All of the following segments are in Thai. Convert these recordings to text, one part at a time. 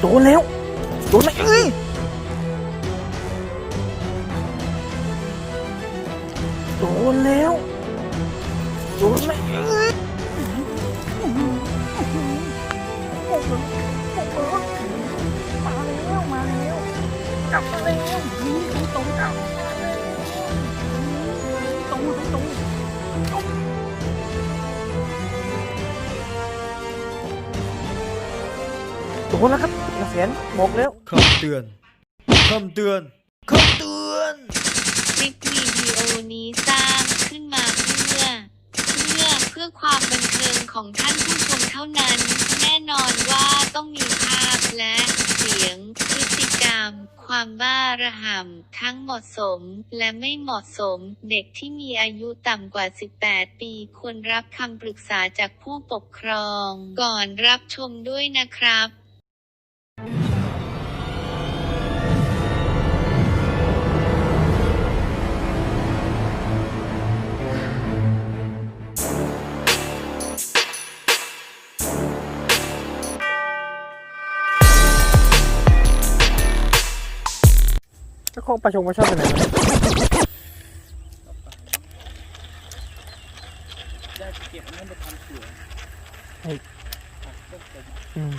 โดนแล้ว โดนแล้วเอ้ยโดนแล้ว โดนแล้วเอ้ยมาแล้ว มาแล้ว กลับมาแล้วนี่ตรงๆกลับตรงตรงตรงโดนแล้วครับ กระเสียนบอกแล้วคำเตือนคำเตือนคำเตือนคลิปวิดีโอนี้สร้างขึ้นมาเพื่อ เพื่อเพื่อความบันเทิงของท่านผู้ชมเท่านั้น แน่นอนว่าต้องมีภาพและเสียงพฤติกรรม ความบ้าระห่ำทั้งเหมาะสมและไม่เหมาะสม เด็กที่มีอายุต่ำกว่า 18 ปีควรรับคำปรึกษาจากผู้ปกครอง ก่อนรับชมด้วยนะครับ เจ้าของประชงประชอบไปไหนวะได้เก็บนั่นไปทำเสืออืม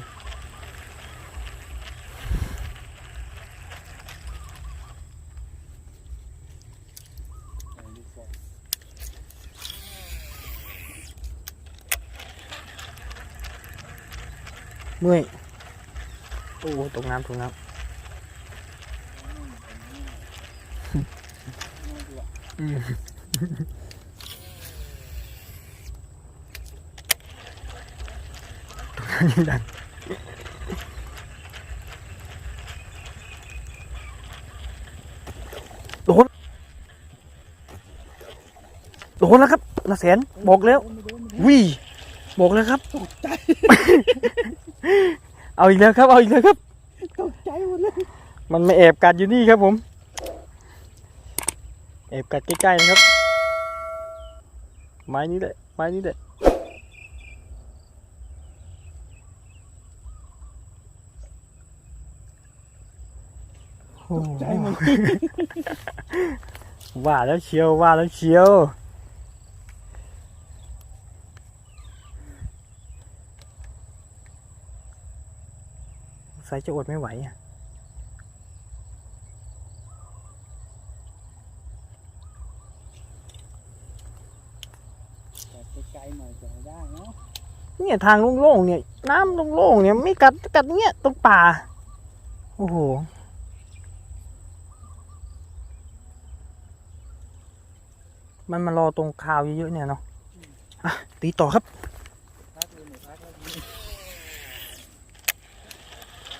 เมื่อย โอ้โหตกน้ำตกน้ำอืมตกน้ำ ยังดังโดนโดนแล้วครับนาแสนบอกแล้ววิบอกแล้วครับเอาอีกแล้วครับ เอาอีกแล้วครับตกใจหมดเลย มันมาแอบกัดอยู่นี่ครับผม แอบกัดใกล้ๆนะครับ ไม้นี้แหละ ไม้นี้แหละโอ้โหใจหมดว่าแล้วเชียว ว่าแล้วเชียวใส่จะอดไม่ไหวอะ แต่ไกลๆ หน่อยจะได้เนาะเนี่ยทางโล่งๆเนี่ย น้ำโล่งๆเนี่ยไม่กัดกัดเนี่ยตรงป่า โอ้โหมันมารอตรงคาวเยอะๆเนี่ยเนาะอะตีต่อครับ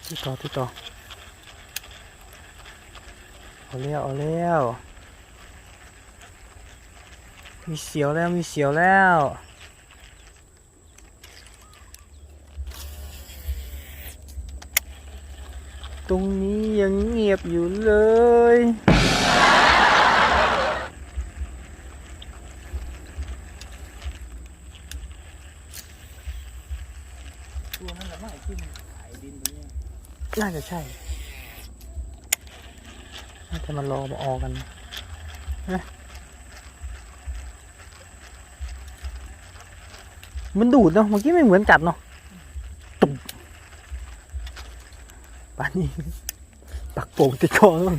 ตีต่อตีต่อเอาแล้วเอาแล้วมีเสียวแล้วมีเสียวแล้ว ตรงนี้ยังเงียบอยู่เลย ตัวนั้นแหละไม่ขึ้นขายดินตรงนี้น่าจะใช่ น่าจะมารอมาออกกันนะมันดูดเนาะเมื่อกี้ไม่เหมือนกัดเนาะตุ่มป่า นนี้ปักโป่งติดคอแล้ว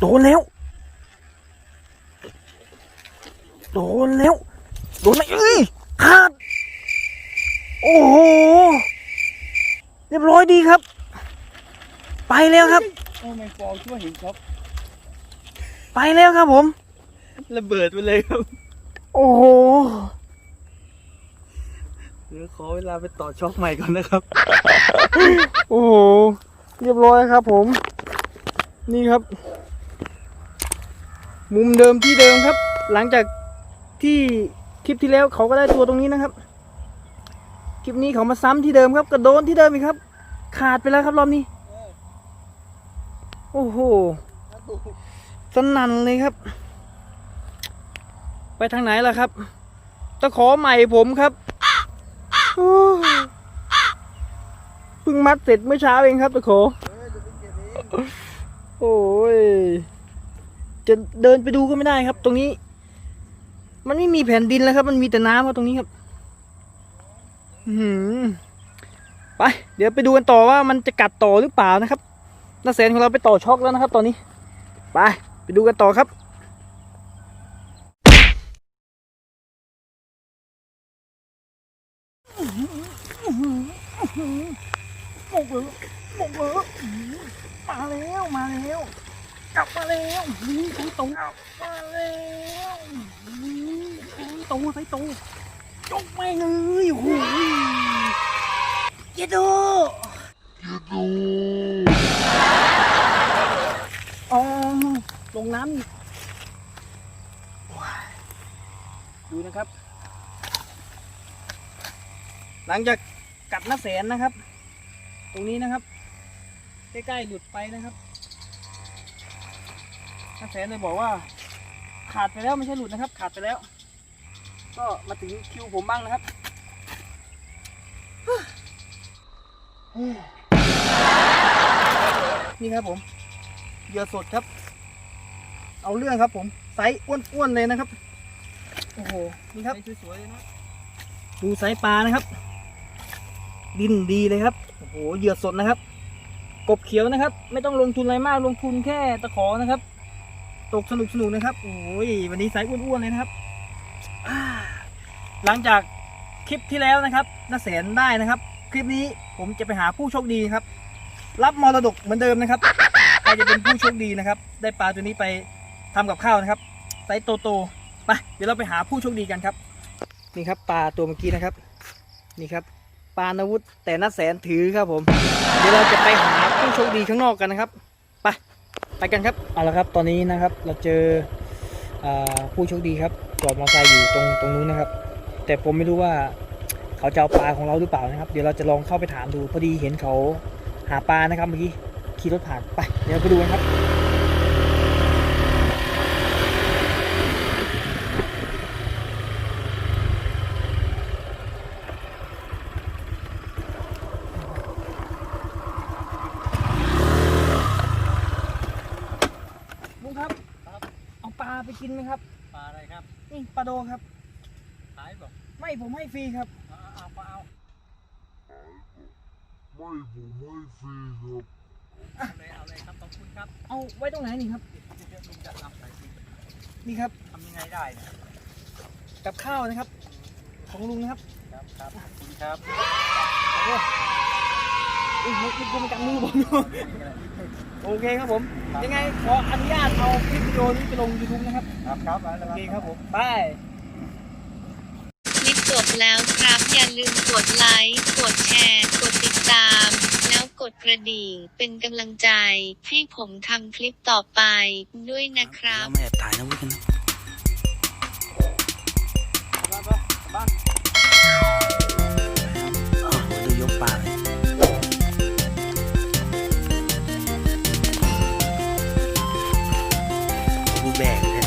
โดนแล้ว โดนแล้ว โดนแล้วเอ้ยขาด โอ้โห เรียบร้อยดีครับ ไปแล้วครับ โอ้แมงปองช่วยเห็นช็อกไปแล้วครับผม ระเบิดไปเลยครับ โอ้โห เดี๋ยวขอเวลาไปต่อช็อกใหม่ก่อนนะครับ โอ้โห เรียบร้อยครับผม นี่ครับ มุมเดิมที่เดิมครับ หลังจากที่คลิปที่แล้วเขาก็ได้ตัวตรงนี้นะครับ คลิปนี้เขามาซ้ำที่เดิมครับ กระโดนที่เดิมอีกครับ ขาดไปแล้วครับรอบนี้ โอ้โหสนั่นเลยครับ ไปทางไหนล่ะครับตะขอใหม่ผมครับ เพิ่งมัดเสร็จเมื่อเช้าเองครับตะขอโอ้ย จะเดินไปดูก็ไม่ได้ครับ ตรงนี้ มันไม่มีแผ่นดินแล้วครับ มันมีแต่น้ำครับตรงนี้ครับอื้อหือไป เดี๋ยวไปดูกันต่อว่ามันจะกัดต่อหรือเปล่านะครับน้าแสนของเราไปต่อช็อกแล้วนะครับ ตอนนี้ ไป ไปดูกันต่อครับ หมกเหรอหมกเหรอมาแล้วมาแล้วกลับมาแล้วนี่ใส่ตูมาแล้วนี่ใส่ตูใส่ตูจกไม่งเลยโอ้โหเจโดเจโดอ๋อลงน้ำอีกว้ายดูนะครับ หลังจากกัดหน้าแสนนะครับ ตรงนี้นะครับ ใกล้ๆหลุดไปนะครับน้าแสนเลยบอกว่าขาดไปแล้วไม่ใช่หลุดนะครับ ขาดไปแล้ว ก็มาถึงคิวผมบ้างนะครับนี่ครับผมเหยื่อสดครับ เอาเรื่องครับผมไซส์อ้วนๆเลยนะครับ โอ้โห นี่ครับ สวยๆเลยนะ ดูไซส์ปลานะครับ ดินดีเลยครับโอ้โหเหยื่อสดนะครับ กบเขียวนะครับ ไม่ต้องลงทุนอะไรมากลงทุนแค่ตะขอนะครับ ตกสนุกสนุกนะครับโอ้ยวันนี้ไซส์อ้วนๆเลยนะครับหลังจากคลิปที่แล้วนะครับน้าแสนได้นะครับ คลิปนี้ผมจะไปหาผู้โชคดีครับ รับมรดกเหมือนเดิมนะครับใครจะเป็นผู้โชคดีนะครับ ได้ปลาตัวนี้ไปทำกับข้าวนะครับไซส์โตๆไปเดี๋ยวเราไปหาผู้โชคดีกันครับ นี่ครับปลาตัวเมื่อกี้นะครับ นี่ครับ ปานอาวุธแต่นัดแสนถือครับผม เดี๋ยวเราจะไปหาผู้โชคดีข้างนอกกันนะครับ ไป ไปกันครับ เอาละครับ ตอนนี้นะครับ เราเจอผู้โชคดีครับ จอดมอเตอร์ไซค์อยู่ตรงตรงนู้นนะครับ แต่ผมไม่รู้ว่าเขาจะเอาปลาของเราหรือเปล่านะครับ เดี๋ยวเราจะลองเข้าไปถามดู พอดีเห็นเขาหาปลานะครับเมื่อกี้ ขี่รถผ่าน ไป เดี๋ยวไปดูกันครับ ลุงครับ เอาปลาไป กินไหมครับปลาอะไรครับนี่ปลาโดครับขายบอกไม่ผมให้ฟรีครับเอาเอาเอาเอาไม่ผมไม่ฟรีครับเอาเลยเอาเลยครับขอบคุณครับเอาไว้ตรงไหนนี่ครับเดี๋ยวลุงจะทำอะไรดีนี่ครับทำยังไงได้เนี่ยกับข้าวนะครับ ของลุงนะครับครับครับขอบคุณครับโอ้ยอุ้ยมันมันมันกัดมือผมอยู่ โอเคครับผม ยังไงขออนุญาตเอาคลิปวิดีโอนี้ไปลง YouTube นะครับ ครับครับโอเคครับผมไปคลิปจบแล้วครับ อย่าลืมกดไลค์ กดแชร์ กดติดตาม แล้วกดกระดิ่งเป็นกำลังใจให้ผมทำคลิปต่อไปด้วยนะครับ man.